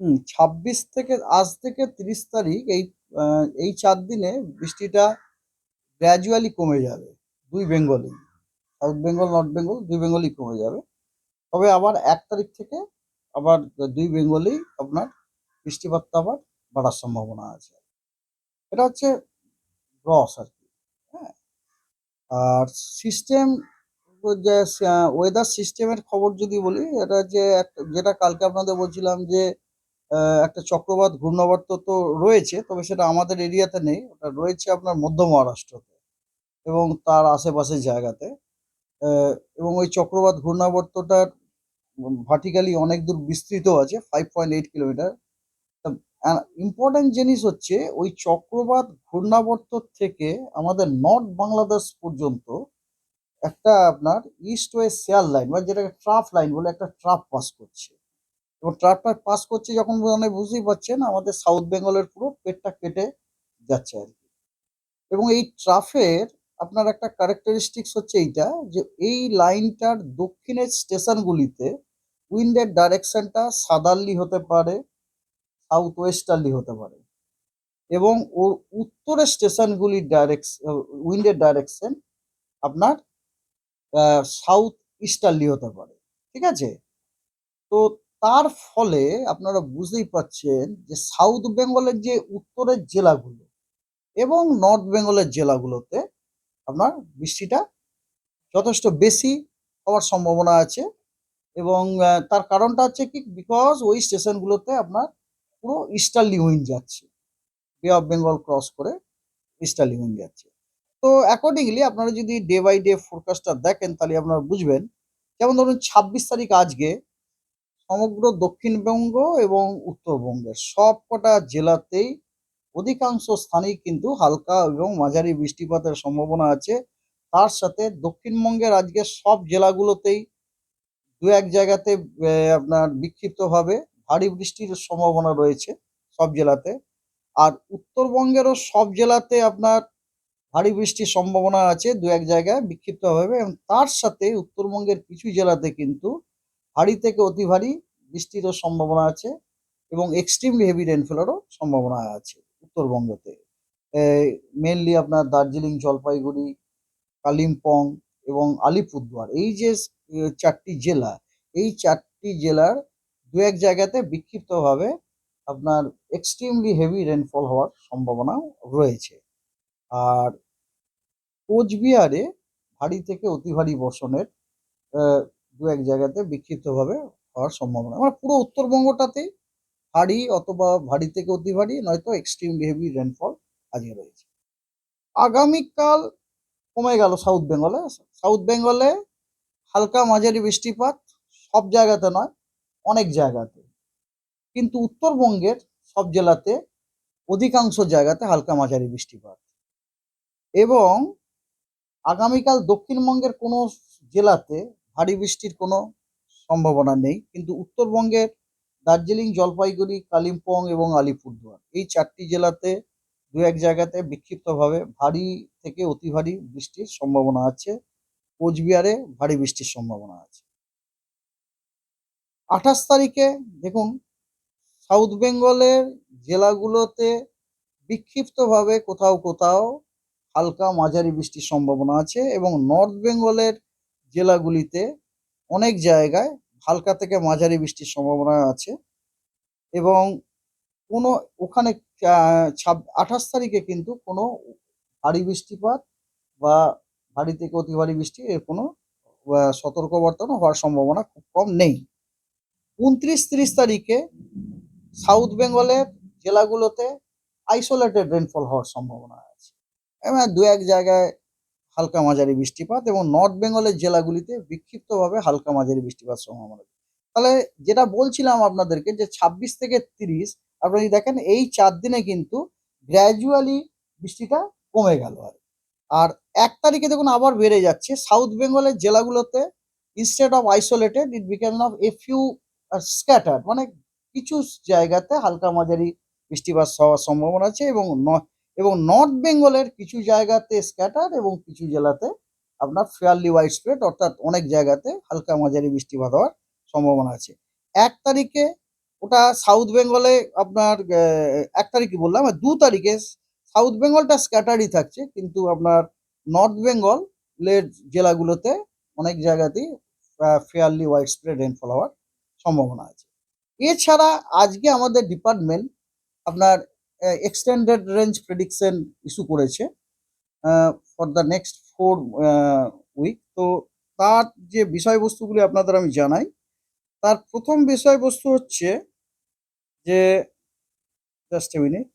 ২৬ থেকে আজ থেকে ৩০ তারিখ এই এই চার দিনে বৃষ্টিটা গ্র্যাজুয়ালি কমে যাবে। দুই বেঙ্গলেই। সাউথ বেঙ্গল, নর্থ বেঙ্গল ২ বেঙ্গলেই কমে যাবে। তবে আবার এক তারিখ থেকে আবার দুই ২ বেঙ্গলেই আপনার বৃষ্টিপাতটা আবার বাড়ার সম্ভাবনা আছে। এটা হচ্ছে গ্রস আরকি। হ্যাঁ? আর সিস্টেম যে ওয়েদার সিস্টেমের খবর যদি বলি, এটা যে যেটা কালকে আপনাদের বলছিলাম যে একটা চক্রবাত ঘূর্ণাবর্ত তো রয়েছে, তবে সেটা আমাদের এরিয়াতে নেই। ওটা রয়েছে আপনার মধ্য মহারাষ্ট্রতে এবং তার আশেপাশের জায়গাতে। এবং ওই চক্রবাত ঘূর্ণাবর্তটার ভার্টিক্যালি অনেক দূর বিস্তৃত আছে 5.8 কিলোমিটার। তা আ ইম্পোর্টেন্ট জিনিস হচ্ছে ওই চক্রবাত ঘূর্ণাবর্ত থেকে আমাদের নর্থ বাংলাদেশ পর্যন্ত একটা আপনার ইস্ট ওয়েস্ট শেয়ার লাইন বা যেটাকে ট্রাফ লাইন বলে একটা ট্রাফ পাস করছে। এবং ট্রাফটা পাস করছে যখন মানে বুঝতেই পারছেন আমাদের সাউথ বেঙ্গলের পুরো পেটটা কেটে যাচ্ছে আর কি এবং এই ট্রাফের আপনার একটা ক্যারেক্টারিস্টিক্স হচ্ছে এইটা যে এই লাইনটার দক্ষিণের স্টেশনগুলিতে উইন্ডের ডাইরেকশনটা সাদারলি হতে পারে, সাউথ ওয়েস্টার্লি হতে পারে। এবং ওর উত্তরের স্টেশনগুলির ডাইরেকস আ উইন্ডের ডাইরেকশন আপনার সাউথ ইস্টার্লি হতে পারে। ঠিক আছে? তো তার ফলে আপনারা বুঝতেই পারছেন যে সাউথ বেঙ্গলের যে উত্তরের জেলাগুলো এবং নর্থ বেঙ্গলের জেলাগুলোতে আপনার বৃষ্টিটা যথেষ্ট বেশি হওয়ার সম্ভাবনা আছে এবং তার কারণটা হচ্ছে কি বিকজ ওই স্টেশনগুলোতে আপনার পুরো ইস্টার্লি উইন্ড যাচ্ছে। বে অফ বেঙ্গল ক্রস করে ইস্টার্লি উইন্ড যাচ্ছে। তো অ্যাকর্ডিংলি আপনারা যদি ডে বাই ডে ফোরকাস্টটা দেখেন তাহলে আপনারা বুঝবেন। যেমন ধরুন ২৬ তারিখ আজকে সমগ্র দক্ষিণবঙ্গ এবং উত্তরবঙ্গের সবকটা জেলাতেই অধিকাংশ স্থানেই কিন্তু হালকা এবং মাঝারি বৃষ্টিপাতের সম্ভাবনা আছে। তার সাথে দক্ষিণবঙ্গের আজকে সব জেলাগুলোতেই ২-১ জায়গাতে আপনার বিক্ষিপ্তভাবে ভারী বৃষ্টির সম্ভাবনা রয়েছে সব জেলাতে। আর উত্তরবঙ্গেরও সব জেলাতে আপনার ভারী বৃষ্টির সম্ভাবনা আছে ২-১ জায়গায় বিক্ষিপ্তভাবে এবং তার সাথে উত্তরবঙ্গের কিছু জেলাতে কিন্তু ভারী থেকে অতি ভারী বৃষ্টিরও সম্ভাবনা আছে এবং এক্সট্রিমলি হেভি রেইনফলেরও সম্ভাবনা আছে উত্তরবঙ্গতে। এ মেইনলি আপনার দার্জিলিং, জলপাইগুড়ি, কালিম্পং এবং আলিপুরদুয়ার এই যে স এ ৪ টি জেলা, এই চারটি জেলার ২-১ জায়গাতে বিক্ষিপ্তভাবে আপনার এক্সট্রিমলি হেভি রেনফল হওয়ার সম্ভাবনা রয়েছে। আর কোচবিহারে ভারী থেকে অতি ভারী বর্ষণের আ ২-১ জায়গাতে বিক্ষিপ্তভাবে হওয়ার সম্ভাবনা। মানে পুরো উত্তরবঙ্গটাতেই ভারী অথবা ভারী থেকে অতি ভারী নয়তো এক্সট্রিমলি হেভি রেনফল আজকে রয়েছে। আগামীকাল কমে গেল সাউথ বেঙ্গলে। সাউথ বেঙ্গলে হালকা মাঝারি বৃষ্টিপাত সব জায়গাতে নয়, অনেক জায়গাতে। কিন্তু উত্তরবঙ্গের সব জেলাতে অধিকাংশ জায়গাতে হালকা মাঝারি বৃষ্টিপাত। এবং আগামীকাল দক্ষিণবঙ্গের কোনো জেলাতে ভারী বৃষ্টির কোনো সম্ভাবনা নেই। কিন্তু উত্তরবঙ্গের দার্জিলিং, জলপাইগুড়ি, কালিম্পং এবং আলিপুরদুয়ার এই চারটি জেলাতে ২-১ জায়গাতে বিক্ষিপ্তভাবে ভারী থেকে অতি ভারী বৃষ্টির সম্ভাবনা আছে। কোচবিহারে ভারী বৃষ্টির সম্ভাবনা আছে। ২৮ তারিখে দেখুন সাউথ বেঙ্গলের জেলাগুলোতে বিক্ষিপ্তভাবে কোথাও, কোথাও হালকা মাঝারি বৃষ্টির সম্ভাবনা আছে এবং নর্থ বেঙ্গলের জেলাগুলিতে অনেক জায়গায় হালকা থেকে মাঝারি বৃষ্টির সম্ভাবনা আছে। এবং কোনো ওখানে আঠাশ তারিখে কিন্তু কোনো ভারী বৃষ্টিপাত বা ভারী থেকে অতি ভারী বৃষ্টি এর কোনো সতর্কবার্তানো হওয়ার সম্ভাবনা খুব কম নেই। ২৯-৩০ তারিখে সাউথ বেঙ্গলের জেলাগুলোতে আইসোলেটেড রেনফল হওয়ার সম্ভাবনা আছে। এবং ২-১ জায়গায় হালকা মাঝারি বৃষ্টিপাত এবং নর্থ বেঙ্গলের জেলাগুলিতে বিক্ষিপ্তভাবে হালকা মাঝারি বৃষ্টিপাত সম্ভাবনা। তাহলে যেটা বলছিলাম আপনাদেরকে যে ২৬ থেকে ৩০ আপনারা যদি দেখেন এই ৪ দিনে কিন্তু গ্র্যাজুয়ালি বৃষ্টিটা কমে গেল আর। আর ১ তারিখে দেখুন আবার বেড়ে যাচ্ছে। সাউথ বেঙ্গলের জেলাগুলোতে instead of isolated became of a few ah scattered মানে কিছু জায়গাতে হালকা মাঝারি বৃষ্টিপাত হওয়ার সম্ভাবনা আছে এবং এবং নর্থ বেঙ্গলের কিছু জায়গাতে scattered এবং কিছু জেলাতে আপনার ফেয়ারলি ওয়াইড স্প্রেড অর্থাৎ অনেক জায়গাতে হালকা মাঝারি বৃষ্টিপাত হওয়ার সম্ভাবনা আছে। এক তারিখে ওটা সাউথ বেঙ্গলে আপনার এক তারিখে বললাম দু তারিখে সাউথ বেঙ্গলটা স্ক্যাটারই থাকছে, কিন্তু আপনার নর্থ বেঙ্গল বেঙ্গলের জেলাগুলোতে অনেক জায়গাতেই ফেয়ারলি ওয়াইড স্প্রেড রেনফল হওয়ার সম্ভাবনা আছে এছাড়া আজকে আমাদের ডিপার্টমেন্ট আপনার এক্সটেন্ডেড রেঞ্জ প্রেডিকশন ইস্যু করেছে for the next four week তো তার যে বিষয়বস্তুগুলি আপনাদের আমি জানাই, তার প্রথম বিষয়বস্তু হচ্ছে যে জাস্ট এ মিনিট